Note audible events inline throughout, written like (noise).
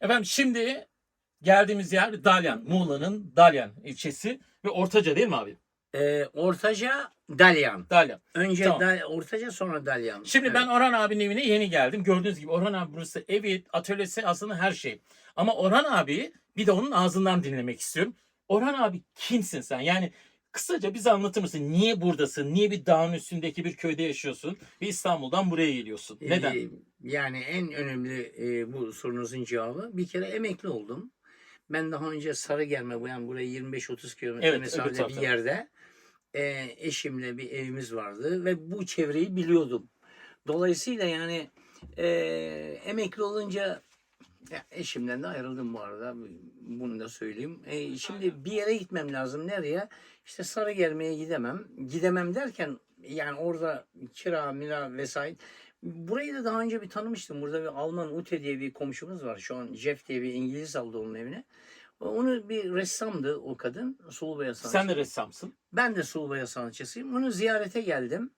Efendim şimdi geldiğimiz yer Dalyan. Muğla'nın Dalyan ilçesi ve Ortaca değil mi abi? Ee, Ortaca Dalyan. Dalyan. Önce Tamam. Dal- Ortaca sonra Dalyan. Şimdi Evet. ben Orhan abinin evine yeni geldim. Gördüğünüz gibi Orhan abi burası evi, atölyesi aslında her şey. Ama Orhan abi bir de onun ağzından dinlemek istiyorum. Orhan abi kimsin sen? Yani kısaca bize anlatır mısın? Niye buradasın? Niye bir dağın üstündeki bir köyde yaşıyorsun? Ve İstanbul'dan buraya geliyorsun. Neden? Ee, yani en önemli e, bu sorunuzun cevabı bir kere emekli oldum. Ben daha önce Sarıgerme bu yani buraya 25-30 kilometre Evet, mesafede bir yerde e, eşimle bir evimiz vardı ve bu çevreyi biliyordum. Dolayısıyla yani e, emekli olunca ya eşimden de ayrıldım bu arada. Bunu da söyleyeyim. E, şimdi bir yere gitmem lazım. Nereye? İşte Sarıgerme'ye gidemem. Gidemem derken yani orada kira, mira vesaire. Burayı da daha önce bir tanımıştım. Burada bir Alman Ute diye bir komşumuz var. Şu an Jeff diye bir İngiliz aldı onun evine. Onu bir ressamdı o kadın. Sulu boya sanatçısı. Sen de ressamsın. Ben de sulu boya sanatçısıyım. Onu ziyarete geldim.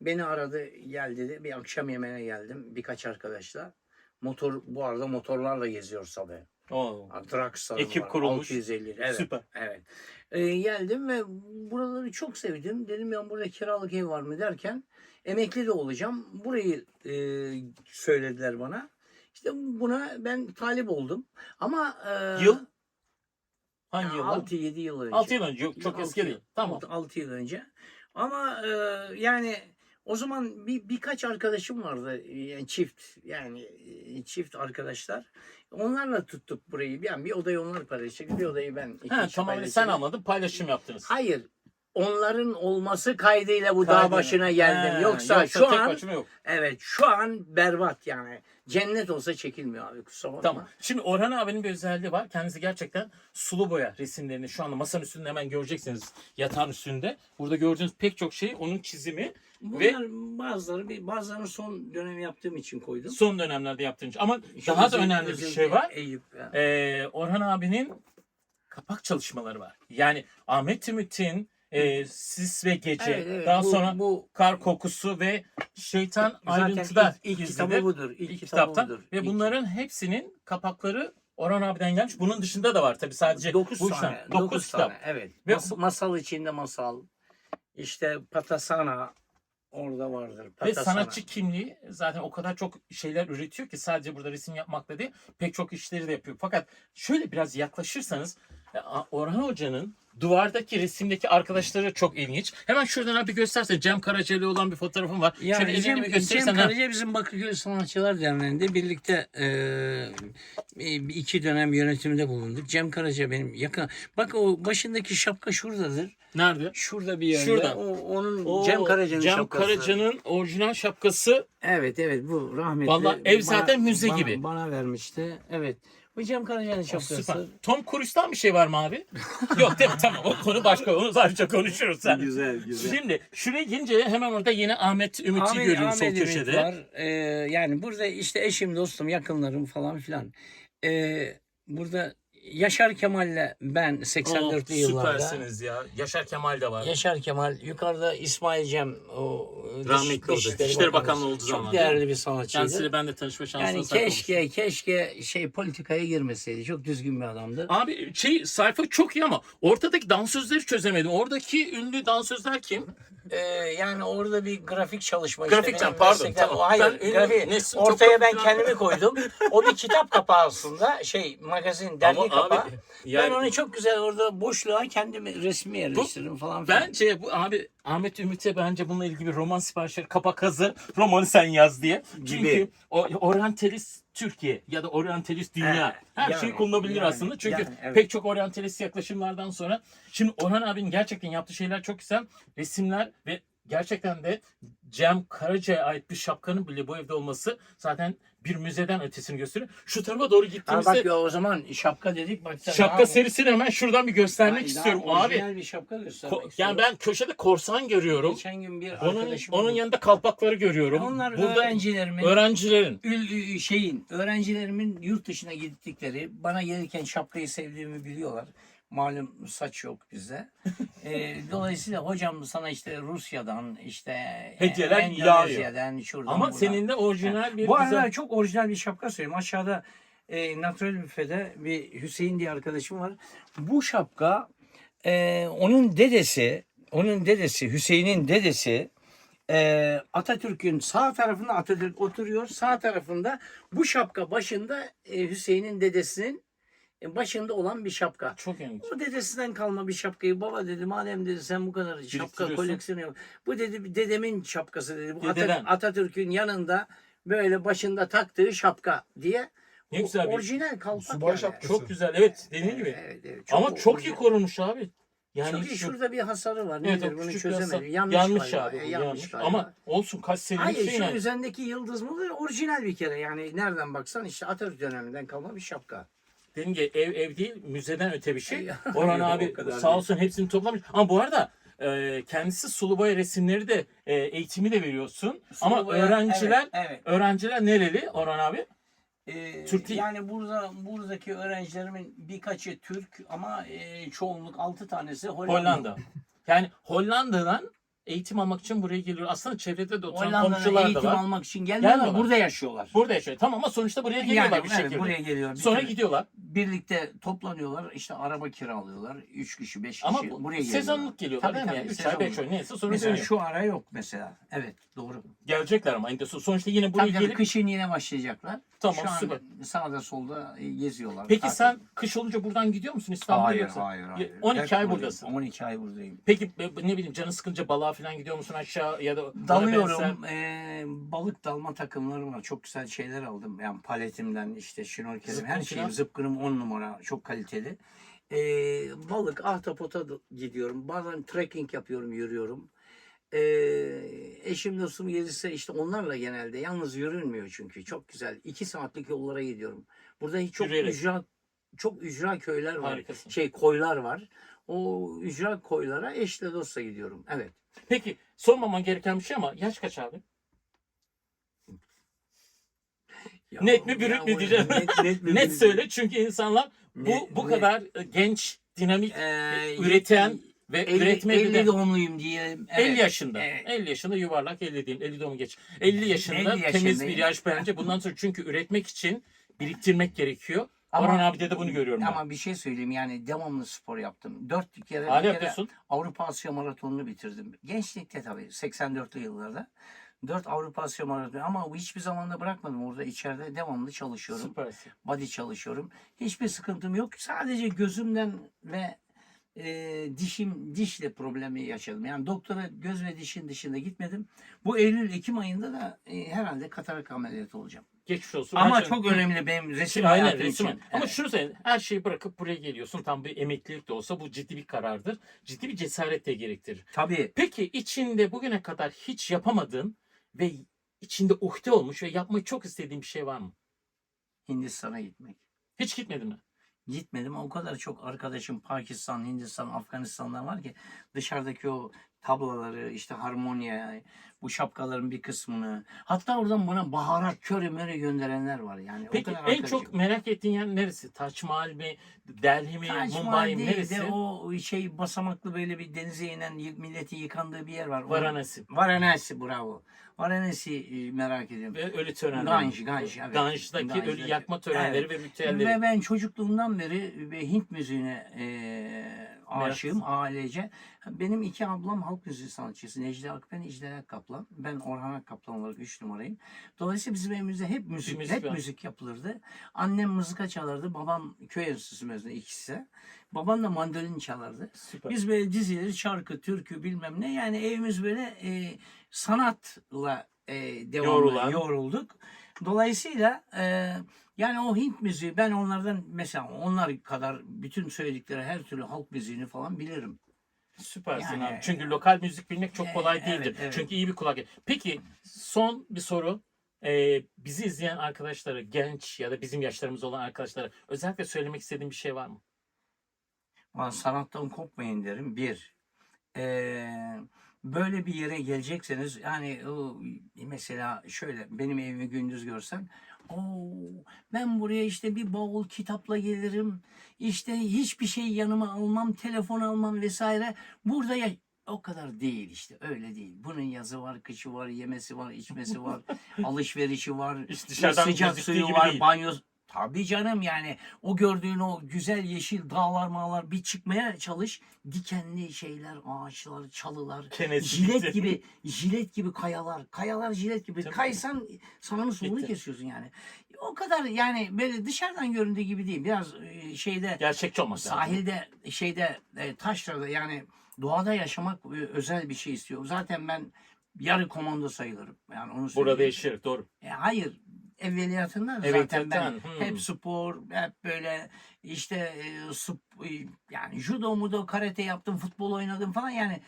Beni aradı, gel dedi. Bir akşam yemeğine geldim birkaç arkadaşla. Motor bu arada motorlarla geziyoruz tabii. Oo. Drax'lar Ekip var, kurulmuş. 650. Evet. Süper. Evet. Ee, geldim ve buraları çok sevdim. Dedim ya burada kiralık ev var mı derken emekli de olacağım. Burayı e, söylediler bana. İşte buna ben talip oldum. Ama e, Yıl? Hangi yıl? 6-7 yıl önce. 6 yıl önce. Yok çok eski değil. Tamam. 6 yıl önce. Ama e, yani o zaman bir birkaç arkadaşım vardı. Yani çift yani e, çift arkadaşlar. Onlarla tuttuk burayı. Yani bir odayı onlar paylaşacak, bir odayı ben. Ha, tamam sen paylaşacak. anladın paylaşım yaptınız. Hayır. Onların olması kaydıyla bu dağ başına geldim. Ha, yoksa, şu tek an yok. evet şu an berbat yani. Cennet olsa çekilmiyor abi kusura bakma. Tamam. Şimdi Orhan abinin bir özelliği var. Kendisi gerçekten sulu boya resimlerini şu anda masanın üstünde hemen göreceksiniz. Yatağın üstünde. Burada gördüğünüz pek çok şey onun çizimi. Ve- Bunlar bazıları bir bazılarını son dönem yaptığım için koydum. Son dönemlerde yaptığın şey. Ama Şu daha da önemli bir özellikle şey var. Eyüp. ya. Ee, Orhan abinin kapak çalışmaları var. Yani Ahmet Ümit'in e, Sis ve Gece, Evet, evet. daha Bu- sonra bu Kar Kokusu ve Şeytan zaten Ayrıntıda ilk, ilk gizlidir. kitabı budur. İlk, İlk kitaptan. budur. Ve İlk- bunların hepsinin kapakları Orhan abiden gelmiş. Bunun dışında da var tabii sadece 9 bu tane. işten. 9 Dokuz kitap. tane. Evet. Ve Mas- masal içinde masal. İşte Patasana orada vardır. Ve Patasana. sanatçı kimliği zaten o kadar çok şeyler üretiyor ki sadece burada resim yapmakla değil pek çok işleri de yapıyor. Fakat şöyle biraz yaklaşırsanız Orhan Hoca'nın duvardaki resimdeki arkadaşları çok ilginç. Hemen şuradan abi gösterse Cem Karaca ile olan bir fotoğrafım var. Yani Şöyle Cem, bir Cem gösterirsen. Karaca bizim Bakırköy Sanatçılar Derneği'nde birlikte e, iki dönem yönetimde bulunduk. Cem Karaca benim yakın. Bak o başındaki şapka şuradadır. Nerede? Şurada bir yerde. Şurada. O, onun Oo, Cem Karaca'nın Cem şapkası. Karaca'nın orijinal şapkası Evet evet bu rahmetli. Vallahi ev zaten müze bana- gibi. Bana vermişti. Evet. Karaca'nın Oh, şapkası. süper. Tom Cruise'dan bir şey var mı abi? (laughs) Yok değil mi? Tamam o konu başka. Onu ayrıca konuşuruz sen. Güzel güzel. Şimdi şuraya gelince hemen orada yine Ahmet Ümit'i Ahmet- görüyoruz sol Ahmet Ümit köşede. Var. Ee, yani burada işte eşim, dostum, yakınlarım falan filan. Ee, burada Yaşar Kemal'le ben 84'lü Oh, yıllarda. Süpersiniz ya. Yaşar Kemal de var. Yaşar Kemal, yukarıda İsmail Cem, o dış- Rahmetli oldu. Bakanı. Bakanlığı olduğu Çok zaman, değerli bir sanatçıydı. Kendisiyle ben de tanışma şansına yani sahip keşke olmuştum. keşke şey politikaya girmeseydi. Çok düzgün bir adamdı. Abi şey sayfa çok iyi ama ortadaki dansözleri çözemedim. Oradaki ünlü dansözler kim? Ee, yani orada bir grafik çalışma. Grafik işte benim pardon, tamam. Hayır, Ben grafik. çok Ortaya ben çok- kendimi koydum. O bir kitap kapağı aslında. Şey, magazin, dergi Ama kapağı. abi yani Ben onu çok güzel orada boşluğa kendimi resmi yerleştiririm falan filan. bence bu abi Ahmet Ümit'e bence bununla ilgili bir roman siparişleri kapak hazır. Romanı sen yaz diye. Çünkü Gibi. o oryantalist Türkiye ya da oryantalist dünya Evet, her yani, şey kullanılabilir yani, aslında. Çünkü yani, evet. pek çok oryantalist yaklaşımlardan sonra şimdi Orhan abinin gerçekten yaptığı şeyler çok güzel. Resimler ve gerçekten de Cem Karaca'ya ait bir şapkanın bile bu evde olması zaten bir müzeden ötesini gösteriyor. Şu tarafa doğru Ha, gittiğimizde bak ya o zaman şapka dedik. Bak, sen şapka daha- serisini hemen şuradan bir göstermek daha istiyorum abi. orijinal bir şapka göstermek Ko- istiyorum. yani ben köşede korsan görüyorum. Geçen gün bir Onun arkadaşım... onun yanında kalpakları görüyorum. Onlar Burada öğrencilerimin... öğrencilerin Ül- şeyin öğrencilerimin yurt dışına gittikleri bana gelirken şapkayı sevdiğimi biliyorlar. Malum saç yok bizde. (laughs) Ee, dolayısıyla hocam sana işte Rusya'dan işte Hediyeler Endonezya'dan şuradan ama buradan. senin de orijinal bir Bu güzel- arada çok orijinal bir şapka söyleyeyim. Aşağıda e, Natural Büfe'de bir Hüseyin diye arkadaşım var. Bu şapka e, onun dedesi, onun dedesi Hüseyin'in dedesi e, Atatürk'ün sağ tarafında Atatürk oturuyor. Sağ tarafında bu şapka başında e, Hüseyin'in dedesinin e, başında olan bir şapka. Çok ilginç. O dedesinden kalma bir şapkayı baba dedi madem dedi sen bu kadar şapka koleksiyonu yap. Bu dedi dedemin şapkası dedi. Bu Atat- Dededen. Atatürk'ün yanında böyle başında taktığı şapka diye. Ne O güzel bir- Orijinal kalpak Subay yani. şapkası. Çok güzel. Evet dediğin gibi. Evet, evet, Ama çok iyi orijinal. korunmuş abi. Yani Çünkü hiç- şurada bir hasarı var. Evet, Nedir bunu küçük bir çözemedim. Yanlış, yanlış abi. E, bu yanlış yanlış. Ama olsun kaç senelik Hayır şey şu yani. üzerindeki yıldız mı orijinal bir kere yani nereden baksan işte Atatürk döneminden kalma bir şapka. Dediğim gibi ev ev değil müzeden öte bir şey. (laughs) Orhan abi sağ değil. olsun hepsini toplamış. Ama bu arada e, kendisi sulu boya resimleri de e, eğitimi de veriyorsun. Ama Sulu boya- öğrenciler evet, evet. öğrenciler nereli Orhan abi? Ee, Türk değil. Yani burada buradaki öğrencilerimin birkaçı Türk ama e, çoğunluk 6 tanesi Hollanda. Hollanda. Yani Hollanda'dan eğitim almak için buraya geliyor. Aslında çevrede de oturan Hollanda'da komşular da eğitim var. almak için gelmiyorlar, Gelmiyorlar. burada yaşıyorlar. Burada yaşıyor. Tamam ama sonuçta buraya geliyorlar yani, bir evet, şekilde. buraya geliyor. Bir Sonra türlü gidiyorlar. birlikte toplanıyorlar. işte araba kiralıyorlar. 3 kişi, 5 kişi Ama bu buraya geliyorlar. sezonluk geliyorlar Tabii, değil mi? tabii, Yani 3 ay sezonluk. 5 ay neyse sonra Mesela dönüyor. şu ara yok mesela. Evet doğru. Gelecekler ama sonunda. sonuçta yine buraya Tabii tabii gelip kışın yine başlayacaklar. Tamam, Şu an süper. sağda solda e, geziyorlar. Peki Tatil. sen kış olunca buradan gidiyor musun İstanbul'a Hayır, yoksa? hayır, hayır. 12 Hep ay buradayım. buradasın. 12 ay buradayım. Peki e, ne bileyim canı sıkınca balığa falan gidiyor musun aşağı ya da Dalıyorum. eee, balık dalma takımlarım var. Çok güzel şeyler aldım. Yani paletimden işte şnorkelim her şeyim. falan. Zıpkınım 10 numara. Çok kaliteli. Eee, balık, ahtapota gidiyorum. Bazen trekking yapıyorum, yürüyorum. Eee eşim dostum gelirse işte onlarla genelde. Yalnız yürünmüyor çünkü. Çok güzel. 2 saatlik yollara gidiyorum. Burada hiç çok Yürüyerek. ücra çok ücra köyler var. Harikasın. Şey koylar var. O ücra koylara eşle dostla gidiyorum. Evet. Peki sormaman gereken bir şey ama yaş kaç abi? Ya, Net mi, bürüt mü diyeceğim. Net, net, mi, (laughs) Net söyle çünkü insanlar bu Ne- bu kadar e, genç, dinamik, Ee, üreten ve 50, üretmeye 50 de doğumluyum diyelim. 50 Evet. yaşında. Evet. 50 yaşında yuvarlak 50 değil. 50 doğum geç. 50 yaşında 50 temiz bir yaşındayım. yaş bence. Bundan sonra çünkü üretmek için biriktirmek gerekiyor. Ama- Orhan abi de bunu görüyorum ben. Ama bir şey söyleyeyim yani devamlı spor yaptım. Dört kere, Hala bir kere yapıyorsun. Avrupa Asya Maratonu'nu bitirdim. Gençlikte tabii 84'lü yıllarda. Dört Avrupa Asya Maratonu ama hiçbir zaman da bırakmadım. Orada içeride devamlı çalışıyorum. Süpersin. Body çalışıyorum. Hiçbir sıkıntım yok. Sadece gözümden ve e, dişim dişle problemi yaşadım. Yani doktora göz ve dişin dışında gitmedim. Bu Eylül Ekim ayında da e, herhalde katarak ameliyatı olacağım. Geçmiş olsun. Ama Her şey- çok önemli benim resim aynen resim. için. Ama Evet. şunu söyle. Her şeyi bırakıp buraya geliyorsun. Tam bir emeklilik de olsa bu ciddi bir karardır. Ciddi bir cesaret de gerektirir. Tabii. Peki içinde bugüne kadar hiç yapamadığın ve içinde uhde olmuş ve yapmayı çok istediğin bir şey var mı? Hindistan'a gitmek. Hiç gitmedin mi? Gitmedim. O kadar çok arkadaşım Pakistan, Hindistan, Afganistan'dan var ki dışarıdaki o tabloları, işte harmonya, bu şapkaların bir kısmını hatta oradan bana baharat, köre möre gönderenler var yani. o Peki kadar en arkadaşım. çok merak ettiğin yer neresi? Taç Mahal mi? Delhi mi? Mahal Mumbai mi? değil Neresi? de o şey basamaklı böyle bir denize inen y- milletin yıkandığı bir yer var. O- Varanasi. Varanasi bravo. Varanasi e, merak ediyorum. Ve ölü törenleri. Ganj, Ganj, evet. Ganj'daki ölü yakma törenleri Evet. ve ritüelleri. Ve ben çocukluğumdan beri ve Hint müziğine e, aşığım ailece. Benim iki ablam halk müziği sanatçısı. Necla Akpen, İclal Akkaplan. Ben Orhan Akkaplan olarak üç numarayım. Dolayısıyla bizim evimizde hep müzik, müzik hep var. müzik yapılırdı. Annem mızıka çalardı. Babam köy enstitüsü mezunu ikisi. Babam da mandolin çalardı. Süper. Biz böyle dizileri, şarkı, türkü bilmem ne yani evimiz böyle e, sanatla e, devamlı Yorulan. yorulduk. Dolayısıyla e, yani o Hint müziği ben onlardan mesela onlar kadar bütün söyledikleri her türlü halk müziğini falan bilirim. Süpersin Yani- abi. Çünkü lokal müzik bilmek çok Ee, kolay evet, değildir. evet. Çünkü iyi bir kulak. Peki son bir soru. Ee, bizi izleyen arkadaşlara, genç ya da bizim yaşlarımız olan arkadaşlara özellikle söylemek istediğin bir şey var mı? Ama sanattan kopmayın derim. Bir, e, böyle bir yere gelecekseniz yani o, mesela şöyle benim evimi gündüz görsen Oo, ben buraya işte bir bavul kitapla gelirim. İşte hiçbir şey yanıma almam, telefon almam vesaire. Burada ya o kadar değil işte öyle değil. Bunun yazı var, kışı var, yemesi var, içmesi var, (laughs) alışverişi var, dışarıdan sıcak gözüktüğü suyu gibi var, değil. banyo Tabii canım yani o gördüğün o güzel yeşil dağlar mağlar bir çıkmaya çalış. Dikenli şeyler, ağaçlar, çalılar. Kenesi jilet gibi, jilet gibi kayalar. Kayalar jilet gibi. Tabii. Kaysan sağını solunu Bitti. kesiyorsun yani. O kadar yani böyle dışarıdan göründüğü gibi değil. Biraz e, şeyde Gerçekçi olmak lazım. sahilde şeyde e, taşrada yani doğada yaşamak e, özel bir şey istiyor. Zaten ben yarı komando sayılırım. Yani onu Burada söyleyeyim. değişir. Doğru. E, hayır. Evveliyatından zaten Evveliyattan, ben hmm. hep spor, hep böyle işte e, sp- e, yani judo mudo karate yaptım, futbol oynadım falan yani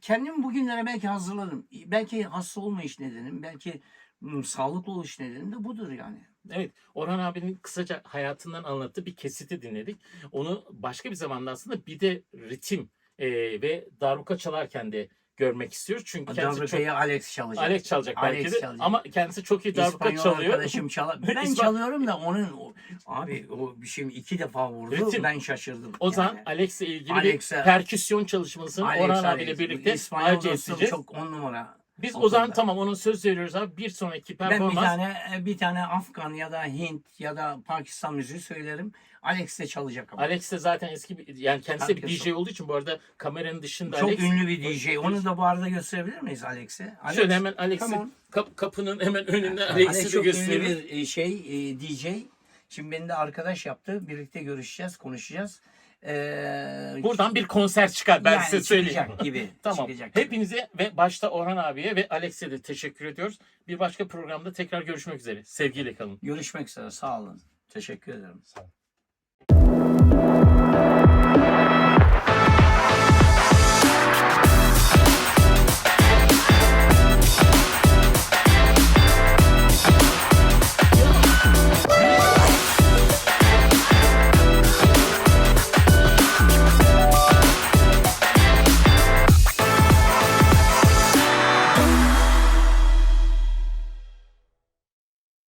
kendimi bugünlere belki hazırladım. Belki hasta olmayış nedenim, belki hmm, sağlıklı oluş nedenim de budur yani. Evet. Orhan abinin kısaca hayatından anlattığı bir kesiti dinledik. Onu başka bir zamanda aslında bir de ritim e, ve darbuka çalarken de görmek istiyoruz. Çünkü kendisi çok... Darbukayı Alex çalacak. Alex çalacak belki Alex de çalacak. ama kendisi çok iyi darbuka İspanyol çalıyor. arkadaşım çalar. (laughs) Ben İspan- çalıyorum da onun o- abi o bir şey iki defa vurdu. Ritim. Ben şaşırdım. O zaman yani. Alex'le ilgili Alex'e- bir perküsyon çalışmasını Alex, Orhan Alex. abiyle birlikte İspanyol ayrıca dostum isteyeceğiz. çok on numara. Biz o o zaman tamam onun söz veriyoruz abi. Bir sonraki Ben bir performans tane bir tane Afgan ya da Hint ya da Pakistan müziği söylerim. Alex de çalacak ama. Alex de zaten eski bir yani kendisi de bir DJ olduğu için bu arada kameranın dışında çok Alex ünlü bir DJ. Onu da bu arada gösterebilir miyiz Alex'e? Alex, Şöyle hemen on. kap- kapının hemen önünde Alex Alex'i de çok ünlü bir e, şey e, DJ. Şimdi beni de arkadaş yaptı. Birlikte görüşeceğiz, konuşacağız. Ee, Buradan bir konser çıkar ben yani size söyleyeyim. gibi. (laughs) Tamam. çıkacak gibi. Hepinize ve başta Orhan abiye ve Alex'e de teşekkür ediyoruz. Bir başka programda tekrar görüşmek üzere. Sevgiyle kalın. Görüşmek üzere. Sağ olun. Teşekkür ederim. Sağ olun.